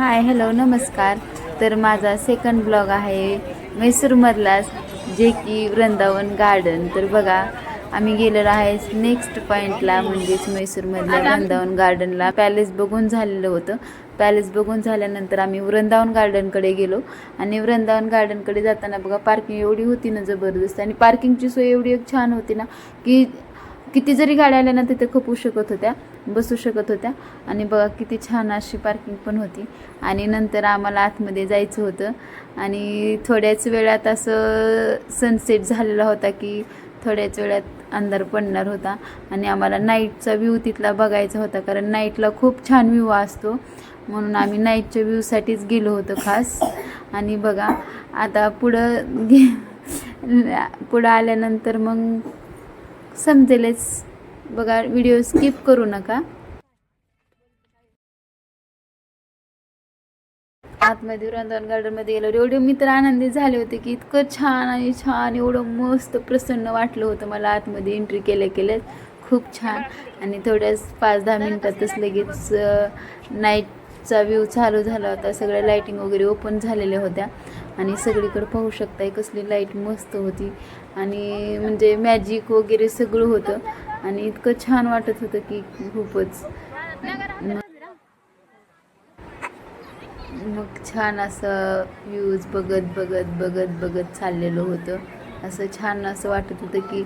Hi hello नमस्कार. तर माझा सेकंड ब्लॉग आहे म्हैसूरमधलाच जे की वृंदावन गार्डन तर बघा आम्ही गेलेलो आहे नेक्स्ट पॉईंटला म्हणजेच म्हैसूरमधल्या वृंदावन गार्डनला पॅलेस बघून झालेलं होतं. पॅलेस बघून झाल्यानंतर आम्ही वृंदावन गार्डनकडे गेलो. आणि वृंदावन गार्डनकडे जाताना बघा पार्किंग एवढी होती ना जबरदस्त. आणि पार्किंगची सोय एवढी एक छान होती ना की किती जरी गाड्या आल्या ना तिथे खपू शकत होत्या. बसू शकत होत्या. आणि बघा किती छान अशी पार्किंग पण होती. आणि नंतर आम्हाला आतमध्ये जायचं होतं. आणि थोड्याच वेळात असं सनसेट झालेला होता की थोड्याच वेळात अंधार पडणार होता. आणि आम्हाला नाईटचा व्ह्यू तिथला बघायचा होता. कारण नाईटला खूप छान व्ह्यू असतो. म्हणून आम्ही नाईटच्या व्ह्यूसाठीच गेलो होतो खास. आणि बघा आता पुढं गे पुढं आल्यानंतर मग समजेलच. बघा व्हिडिओ स्किप करू नका. आतमध्ये वृंदावन गार्डनमध्ये गेलो एवढे मी तर आनंदित झाले होते की इतकं छान आणि छान एवढं मस्त प्रसन्न वाटलं होतं मला आतमध्ये एंट्री केल्या केल्याच खूप छान. आणि थोड्याच पाच दहा मिनटातच लगेच नाईट चा व्ह्यू चालू झाला होता. सगळ्या लाईटिंग वगैरे ओपन झालेल्या होत्या. आणि सगळीकडे पाहू शकताय कसली लाइट मस्त होती. आणि म्हणजे मॅजिक वगैरे सगळं होतं. आणि इतकं छान वाटत होतं की खूपच. मग छान असं व्ह्यूज बघत बघत बघत बघत चाललेलं होतं. असं छान असं वाटत होतं की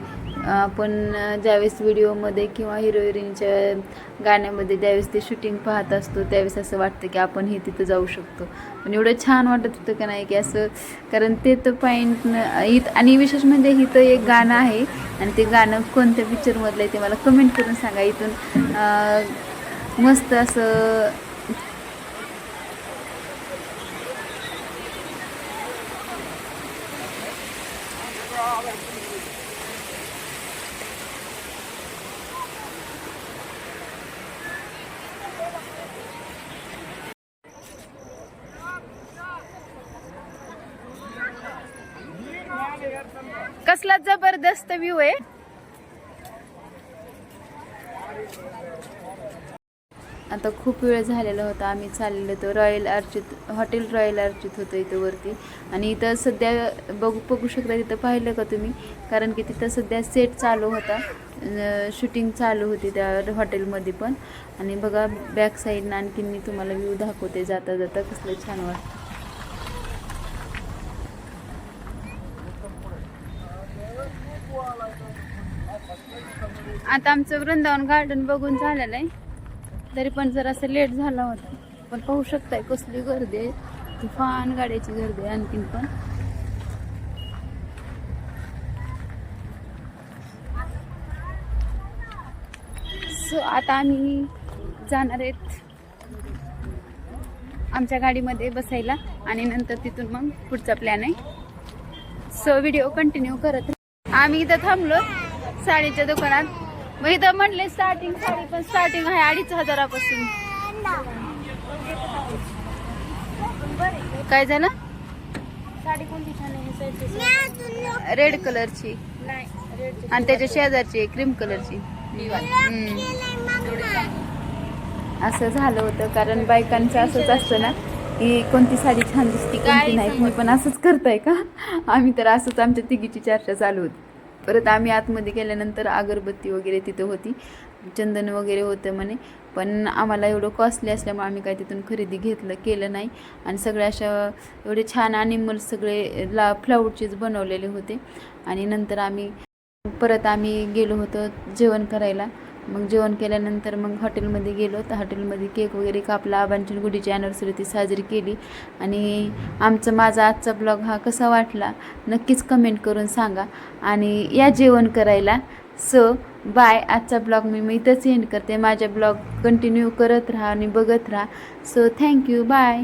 आपण ज्यावेळेस व्हिडिओमध्ये किंवा हिरो हिरोईनच्या गाण्यामध्ये ज्यावेळेस ते शूटिंग पाहत असतो त्यावेळेस असं वाटतं की आपण हे तिथं जाऊ शकतो. पण एवढं छान वाटत होतं का नाही की असं कारण ते तर पॉईंट इथं आणि विशेष म्हणजे इथं एक गाणं आहे आणि ते गाणं कोणत्या पिक्चरमधलं आहे ते मला कमेंट करून सांगा. इथून मस्त असं कसला जबरदस्त व्ह्यू आहे. आता खूप वेळ झालेला होता आम्ही चाललेलो होतो Royal Archit hotel Royal Archit होतं इथं वरती. आणि इथं सध्या बघू बघू शकता तिथं पाहिलं का तुम्ही? कारण की तिथं सध्या सेट चालू होता. शूटिंग चालू होती त्या हॉटेलमध्ये पण. आणि बघा बॅक साईडनं आणखीन मी तुम्हाला व्ह्यू दाखवते जाता जाता कसलं छान वाटतं. आता आमचं वृंदावन गार्डन बघून झालेलं आहे. तरी पण जर असं लेट झाला होता. पण पाहू शकताय कसली गर्दी आहे. तुफान गाड्याची गर्दी आहे आणखीन पण. सो आता आम्ही जाणार आहेत आमच्या गाडीमध्ये बसायला आणि नंतर तिथून मग पुढचा प्लॅन आहे. सो व्हिडिओ कंटिन्यू करत आम्ही इथं थांबलो. साडीच्या दुकानात. मग इथं म्हटले स्टार्टिंग साडी पण स्टार्टिंग आहे अडीच हजारापासून. काय झालं साडी कोणती छान आहे? रेड कलरची आणि त्याच्या शेजारची क्रीम कलरची. असं झालं होतं कारण बायकांचं असंच असतं ना की कोणती साडी छान दिसते कोणती नाही तुम्ही पण असंच करताय का? आम्ही तर असंच आमच्या तिघीची चर्चा चालू होती. परत आम्ही आतमध्ये गेल्यानंतर अगरबत्ती वगैरे तिथं होती. चंदन वगैरे होतं म्हणे. पण आम्हाला एवढं कॉस्टली असल्यामुळे आम्ही काय तिथून खरेदी घेतलं केलं नाही. आणि सगळ्या अशा एवढे छान ॲनिमल सगळे ला फ्लावरचेच बनवलेले होते. आणि नंतर आम्ही परत आम्ही गेलो होतो जेवण करायला. मग जेवण केल्यानंतर मग हॉटेलमध्ये गेलो. तर हॉटेलमध्ये केक वगैरे कापला. आबांची गुढीची ॲनिव्हर्सरी ती साजरी केली. आणि आमचं माझा आजचा ब्लॉग हा कसा वाटला नक्कीच कमेंट करून सांगा. आणि या जेवण करायला सो बाय आजचा ब्लॉग मी मी इथंच एंड करते. माझ्या ब्लॉग कंटिन्यू करत राहा आणि बघत राहा. So thank you bye